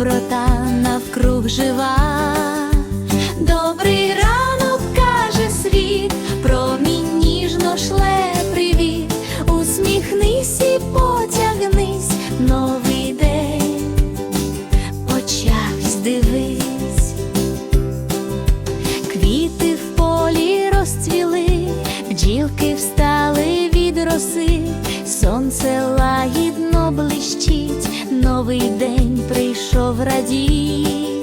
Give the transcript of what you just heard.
доброта навкруг жива. Добрий ранок каже світ, промінь ніжно шле привіт. Усміхнись і потягнись, новий день почавсь, дивись. Квіти в полі розцвіли, бджілки встали від роси, сонце лагідно блищить, новий день прийшов радій.